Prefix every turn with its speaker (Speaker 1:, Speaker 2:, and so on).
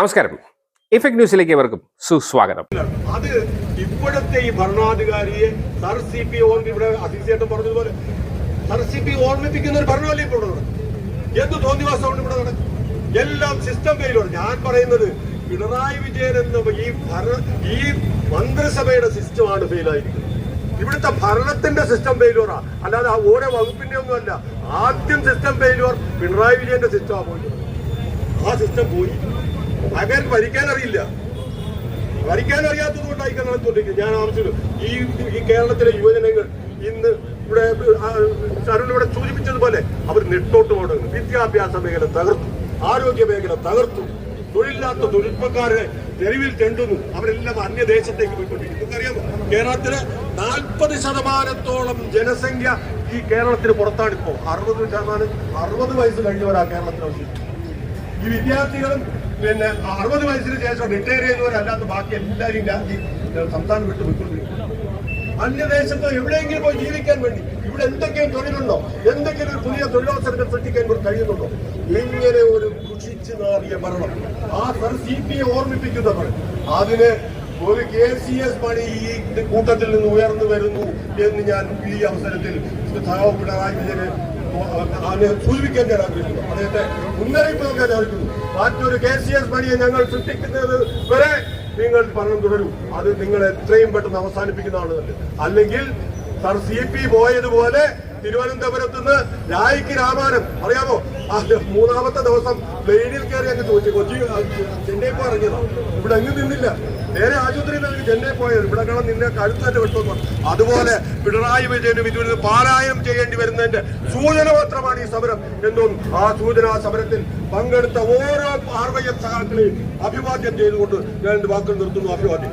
Speaker 1: നമസ്കാരം. ഇഫക്ട് ന്യൂസിലേക്ക് ഏവർക്കും സുസ്വാഗതം.
Speaker 2: അത് ഇപ്പോഴത്തെ ഈ ഭരണാധികാരിയെ സർ സി പി ഇവിടെ അതിശേഷം പറഞ്ഞതുപോലെ സർ സി പി ഓർമ്മിപ്പിക്കുന്ന ഒരു ഭരണമല്ലേ ഇപ്പോൾ എന്ത് തോന്നിവാസമാണ് ഇവിടെ നടക്കുന്നത് എല്ലാം സിസ്റ്റം ഫെയിലാണ് ഞാൻ പറയുന്നത് പിണറായി വിജയൻ എന്ന ഈ ഭരണ ഈ മന്ത്രിസഭയുടെ സിസ്റ്റമാണ് ഫെയിലായിരിക്കുന്നത് ഇവിടുത്തെ ഭരണത്തിന്റെ സിസ്റ്റം ഫെയിലുവറാ അല്ലാതെ ആ ഓരോ വകുപ്പിന്റെ ഒന്നും അല്ല. ആദ്യം സിസ്റ്റം ഫെയിലുവർ പിണറായി വിജയന്റെ സിസ്റ്റമാണ് പോയി ആ സിസ്റ്റം പോയി. അങ്ങനെ ഭരിക്കാൻ അറിയില്ല ഭരിക്കാൻ അറിയാത്തത് കൊണ്ടായിരിക്കും നടന്നുകൊണ്ടിരിക്കുന്നത് ഞാൻ ആവശ്യം ഈ ഈ കേരളത്തിലെ യുവജനങ്ങൾ ഇന്ന് ഇവിടെ അരുൺ ഇവിടെ സൂചിപ്പിച്ചതുപോലെ അവർ നെട്ടോട്ട് പോകുന്നു വിദ്യാഭ്യാസ മേഖല തകർത്തു. ആരോഗ്യ മേഖല തകർത്തു. തൊഴിലില്ലാത്ത തൊഴിൽപ്പക്കാരെ തെരുവിൽ തെണ്ടുന്നു. അവരെല്ലാം അന്യദേശത്തേക്ക് പോയിക്കൊണ്ടിരിക്കുന്നു. നിങ്ങൾക്കറിയാമോ? കേരളത്തിലെ നാൽപ്പത് ശതമാനത്തോളം ജനസംഖ്യ ഈ കേരളത്തിന് പുറത്താണ് ഇപ്പോ അറുപത് ശതമാനം അറുപത് വയസ്സ് കഴിഞ്ഞവരാ കേരളത്തിൽ ഈ വിദ്യാർത്ഥികളും പിന്നെ അറുപത് വയസ്സിന് ശേഷം റിട്ടയർ ചെയ്യുന്നവരല്ലാത്ത ബാക്കി എല്ലാവരും രാജി സംസ്ഥാനം വിട്ടു പോയിക്കൊണ്ടിരിക്കുന്നു. അന്യദേശത്ത് എവിടെയെങ്കിലും പോയി ജീവിക്കാൻ വേണ്ടി ഇവിടെ എന്തെങ്കിലും തൊഴിലുണ്ടോ? എന്തെങ്കിലും ഒരു പുതിയ തൊഴിലവസരങ്ങൾ സൃഷ്ടിക്കാൻ ഇവിടെ കഴിയുന്നുണ്ടോ? ഇങ്ങനെ ഒരു ദുഷിച്ചു നാറിയ ഭരണം? ആ സർ സി പി ഓർമ്മിപ്പിക്കുന്നവർ അതിന് ഒരു കെ സി എസ് മണി ഈ കൂട്ടത്തിൽ നിന്ന് ഉയർന്നു വരുന്നു എന്ന് ഞാൻ ഈ അവസരത്തിൽ സഖാവ് പിണറായി വിജയന് അതിനെ സൂചിപ്പിക്കാൻ ഞാൻ ആഗ്രഹിക്കുന്നു അദ്ദേഹത്തെ മുന്നറിയിപ്പ് നൽകാൻ ആഗ്രഹിക്കുന്നു മറ്റൊരു കെ സി എസ് മണിയെ ഞങ്ങൾ സൃഷ്ടിക്കുന്നത് വരെ നിങ്ങൾ ഭരണം തുടരും. അത് നിങ്ങൾ എത്രയും പെട്ടെന്ന് അവസാനിപ്പിക്കുന്നതാണ് അല്ലെങ്കിൽ സർ സി പി പോയതുപോലെ തിരുവനന്തപുരത്ത് നിന്ന് രായിക്ക് രാമാനം. അറിയാമോ? മൂന്നാമത്തെ ദിവസം പ്ലെയിനിൽ കയറി അങ്ങ് ചോദിച്ചു കൊച്ചി ചെന്നൈ പോയി ഇറങ്ങിയതാണ് ഇവിടെ അങ്ങ് നിന്നില്ല. നേരെ ആശുപത്രിയിൽ നിന്ന് ചെന്നൈ പോയത്. ഇവിടെ കാണാൻ നിന്നെ കഴുത്തായിട്ട് വെട്ടുന്നു അതുപോലെ പിണറായി വിജയനും ഇതുവരെ പാരായണം ചെയ്യേണ്ടി വരുന്നതിന്റെ സൂചന മാത്രമാണ് ഈ സമരം എന്നും ആ സൂചന സമരത്തിൽ പങ്കെടുത്ത ഓരോ ആർവയ സഹാക്കളെയും അഭിവാദ്യം ചെയ്തുകൊണ്ട് ഞാൻ എന്റെ വാക്കുകൾ നിർത്തുന്നു. അഭിവാദ്യം.